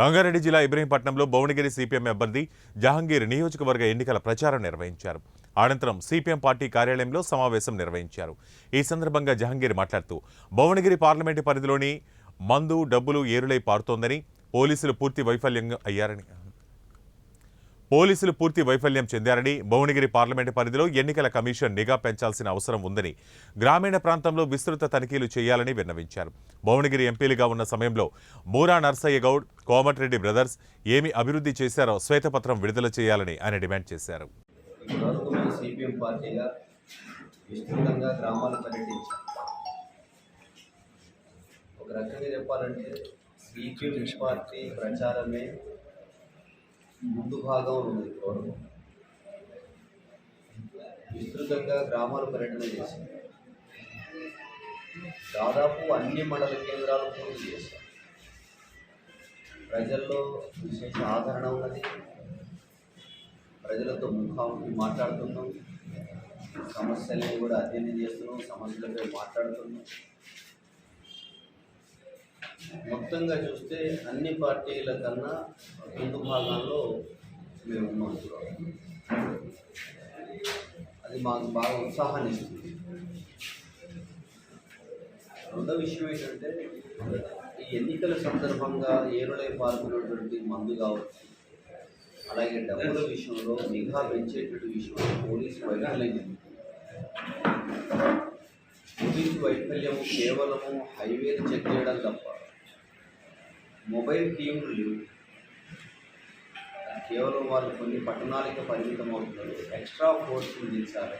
రంగారెడ్డి జిల్లా ఇబ్రహీంపట్నంలో భువనగిరి సిపిఎం అభ్యర్థి జహాంగీర్ నియోజకవర్గ ఎన్నికల ప్రచారం నిర్వహించారు. అనంతరం సిపిఎం పార్టీ కార్యాలయంలో సమావేశం నిర్వహించారు. ఈ సందర్భంగా జహంగీర్ మాట్లాడుతూ భువనగిరి పార్లమెంటు పరిధిలోని మందు డబ్బులు ఏరులై పారుతోందని పోలీసులు పూర్తి వైఫల్యం అయ్యారని పోలీసులు పూర్తి వైఫల్యం చెందారని భువనగిరి పార్లమెంటు పరిధిలో ఎన్నికల కమిషన్ నిఘా పెంచాల్సిన అవసరం ఉందని గ్రామీణ ప్రాంతంలో విస్తృత తనిఖీలు చేయాలని విన్నవించారు. భువనగిరి ఎంపీలుగా ఉన్న సమయంలో మూరా నర్సయ్య గౌడ్ కోమటిరెడ్డి బ్రదర్స్ ఏమి అభివృద్ధి చేశారో శ్వేతపత్రం విడుదల చేయాలని ఆయన డిమాండ్ చేశారు. విస్తృతంగా గ్రామాలు ఒక రకంగా చెప్పాలంటే సిపిఎం పార్టీ ప్రచారమే ముందు భాగం ఉంది గౌరవం విస్తృతంగా గ్రామాలు పర్యటన చేశాం దాదాపు అన్ని మండల కేంద్రాలు పూర్తి చేశాం ప్రజల్లో విశేష ఆదరణ ఉన్నది. ప్రజలతో ముఖాముఖి మాట్లాడుతున్నాం. సమస్యలను కూడా అధ్యయనం చేస్తున్నాం. సమస్యలపై మాట్లాడుతున్నాం. మొత్తంగా చూస్తే అన్ని పార్టీల కన్నా ముందు భాగంలో మేము ఉన్నాం అది మాకు బాగా ఉత్సాహాన్ని ఇస్తుంది. రెండో విషయం ఏంటంటే ఈ ఎన్నికల సందర్భంగా ఏరులై పాల్గొన్నటువంటి మందు కావచ్చు అలాగే డబ్బుల విషయంలో నిఘా పెంచేటువంటి విషయంలో పోలీసు వైఫల్యం పోలీసు వైఫల్యం కేవలము హైవేలు చెక్ చేయడం తప్ప మొబైల్ టీములు కేవలం వాళ్ళు కొన్ని పట్టణాలకు పరిమితం అవుతున్నారు. ఎక్స్ట్రా ఫోర్స్ని దించాలి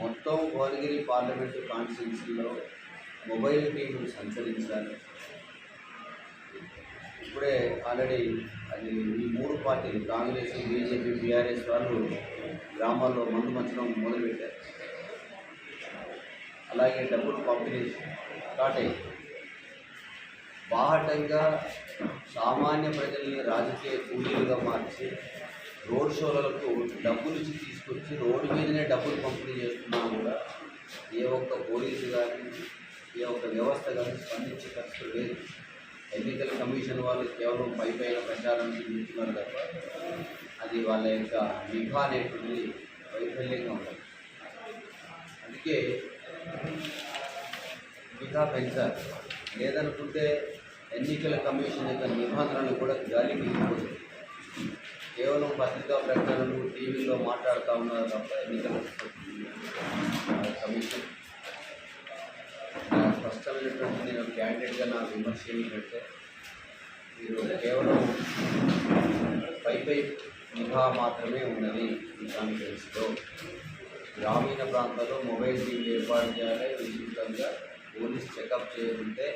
మొత్తం భువనగిరి పార్లమెంటు కాన్స్టిట్యున్సీలో మొబైల్ టీంలు సంచరించాలి ఇప్పుడే ఆల్రెడీ అది ఈ మూడు పార్టీలు కాంగ్రెస్ బీజేపీ బీఆర్ఎస్ వాళ్ళు గ్రామాల్లో మందు మంచడం మొదలుపెట్టారు. అలాగే డబ్బులు పంపిణీ స్టార్ట్ అయ్యింది బాహటంగా సామాన్య ప్రజల్ని రాజకీయ కూలీలుగా మార్చి రోడ్ షోలకు డబ్బులు ఇచ్చి తీసుకొచ్చి రోడ్డు మీదనే డబ్బులు పంపిణీ చేస్తున్నా కూడా ఏ ఒక్క పోలీసు కానీ ఏ ఒక్క వ్యవస్థ కానీ స్పందించే పరిస్థితి లేదు. ఎన్నికల కమిషన్ వాళ్ళు కేవలం పై పైన ప్రచారానికి నిలుస్తున్నారు తప్ప అది వాళ్ళ యొక్క నిఘా అనేటువంటిది వైఫల్యంగా ఉంటుంది అందుకే నిఘా పెంచాలి. లేదనుకుంటే ఎన్నికల కమిషన్ యొక్క నిబంధనలు కూడా గాలికి వెళ్ళిపోతుంది కేవలం పత్రికా ప్రకటనలు టీవీలో మాట్లాడుతూ ఉన్నారు తప్ప ఎన్నికల కమిషన్. స్పష్టమైనటువంటి నేను క్యాండిడేట్గా నా విమర్శ ఏమిటంటే మీరు కేవలం పై పై నిఘా మాత్రమే ఉన్నది ఈ కాన్ఫరెన్స్లో. గ్రామీణ ప్రాంతాల్లో మొబైల్ టీవీలు ఏర్పాటు చేయాలి విస్తృతంగా పోలీస్ చెకప్ చేయకుంటే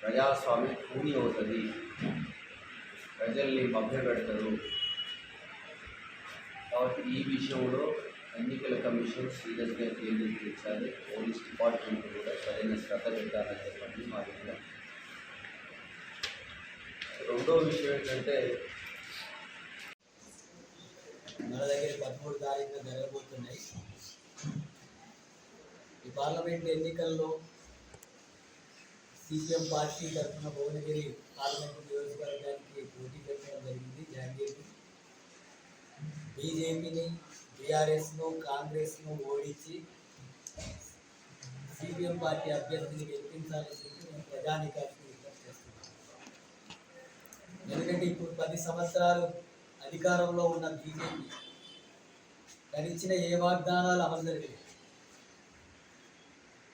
ప్రజాస్వామ్యం కూని అవుతుంది ప్రజల్ని మభ్యపెడతారు కాబట్టి ఈ విషయంలో ఎన్నికల కమిషన్ సీరియస్గా కేంద్రీకరించాలి పోలీస్ డిపార్ట్మెంట్ కూడా సరైన శ్రద్ధ పెట్టాలని చెప్పండి మా విజ్ఞప్తి రెండో విషయం ఏంటంటే మన దగ్గర పదమూడు తారీఖున జరగబోతున్నాయి ఈ పార్లమెంట్ ఎన్నికల్లో సిపిఎం పార్టీ తరఫున భువనగిరి పార్లమెంటు నియోజకవర్గానికి పోటీ పెట్టడం జరిగింది. జహాంగీర్కి బీజేపీని బీఆర్ఎస్ను కాంగ్రెస్ను ఓడించి సిపిఎం పార్టీ అభ్యర్థిని గెలిపించాలని చెప్పి మేము ప్రజానికానికి విజ్ఞప్తి చేస్తున్నాం ఎందుకంటే ఇప్పుడు పది సంవత్సరాలు అధికారంలో ఉన్న బీజేపీ దాని ఏ వాగ్దానాలు అమలు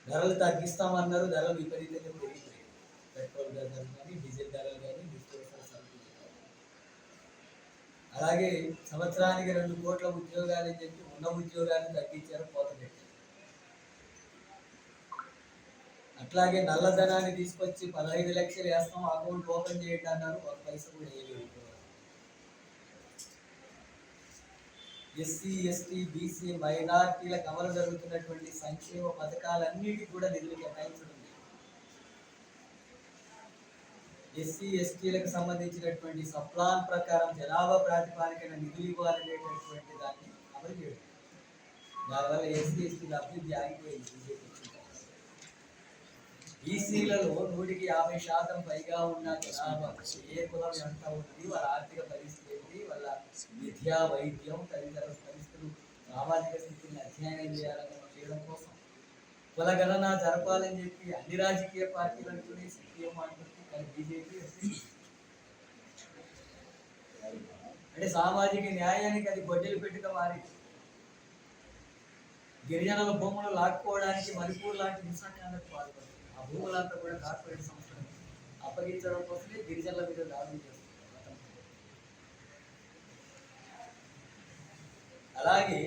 ధరలు తగ్గిస్తామన్నారు ధరలు విపరీతంగా పెట్రోల్ ధరలు కానీ డీజిల్ ధరలు కానీ నిత్యావసర సరుకులు అలాగే సంవత్సరానికి రెండు కోట్ల ఉద్యోగాలు అని చెప్పి ఉన్న ఉద్యోగాలు తగ్గించారు పోత పెట్టారు. అట్లాగే నల్లధనాన్ని తీసుకొచ్చి పదహైదు లక్షలు వేస్తాం అకౌంట్ ఓపెన్ చేయండి అన్నారు ఒక పైస కూడా వేయలేదు ఎస్సీ ఎస్టీ బీసీ మైనార్టీలకు అమలు జరుగుతున్నటువంటి సంక్షేమ పథకాలన్నిటి కూడా నిధులు కేటాయించడం లేదు. ఎస్సీ ఎస్టీలకు సంబంధించినటువంటి సప్లాన్ ప్రకారం జనాభా ప్రాతిపాదికన నిధులు ఇవ్వాలనేటటువంటి దాన్ని అమలు చేయడం దానివల్ల ఎస్సీ ఎస్టీల అభివృద్ధి ఆగిపోయింది బీజేపీ. నూటికి యాభై శాతం పైగా ఉన్న జనాభా ఏ కులం ఎంత ఉంది వాళ్ళ ఆర్థిక పరిస్థితి ఏంటి వాళ్ళ విద్యా వైద్యం తదితర పరిస్థితులు సామాజిక స్థితిని అధ్యయనం చేయాలని చేయడం కోసం. కులగణన జరపాలని చెప్పి అన్ని రాజకీయ పార్టీలు అంటూనే సిపిఎం అంటుంది అంటే సామాజిక న్యాయానికి అది గొడ్డలు పెట్టుక మారి గిరిజనుల భూములు లాక్కోవడానికి మణిపూర్ లాంటి హింసాకాండకు పాల్పడుతుంది ఆ భూములంతా కూడా కార్పొరేట్ సంస్థలు అప్పగించడం కోసమే గిరిజనుల మీద దాడులు చేస్తున్నారు. అలాగే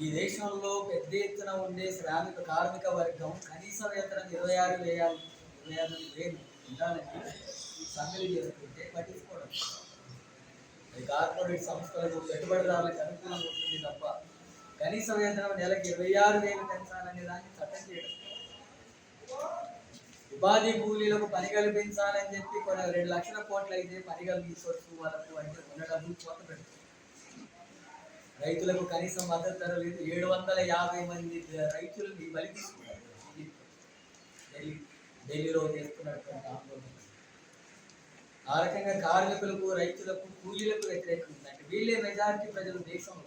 ఈ దేశంలో పెద్ద ఎత్తున ఉండే శ్రామిక కార్మిక వర్గం కనీస వేతనం ఇరవై ఆరు వేయాలి ఇరవై ఆరు వేలు ఉండాలని సమ్మెలు పట్టించుకోవడం. కార్పొరేట్ సంస్థలకు పెట్టుబడిదారులకు అనుకూలంగా ఉంటుంది తప్ప కనీస వేతనం నెలకి ఇరవై ఆరు వేలు పెంచాలనే దాన్ని చట్టం చేయడం. ఉపాధి కూలీలకు పని కల్పించాలని చెప్పి కొన్ని రెండు లక్షల కోట్లు అయితే పని కల్పించవచ్చు వాళ్ళకు అంటే ఉన్న డబ్బులు కొత్త పెడుతుంది. రైతులకు కనీసం మద్దతు ధర లేదు. ఏడు వందల యాభై మంది రైతులు బలి తీసుకున్నారు డైలీ రోజు చేస్తున్నటువంటి ఆందోళన ఆ రకంగా కార్మికులకు రైతులకు కూలీలకు వ్యతిరేకం ఉందంటే వీళ్ళే మెజారిటీ ప్రజలు దేశంలో.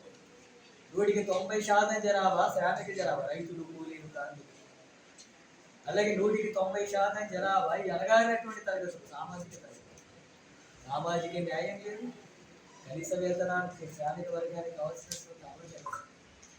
నూటికి తొంభై శాతం జనాభా శ్రామిక జనాభా రైతులు కూలీలు కార్మికులు. అలాగే నూటికి తొంభై శాతం జనాభా ఈ అనగారినటువంటి తరగతులు సామాజిక తరగతులు సామాజిక న్యాయం లేదు. కనీస వేతనానికి శ్రామిక వర్గానికి అవసరం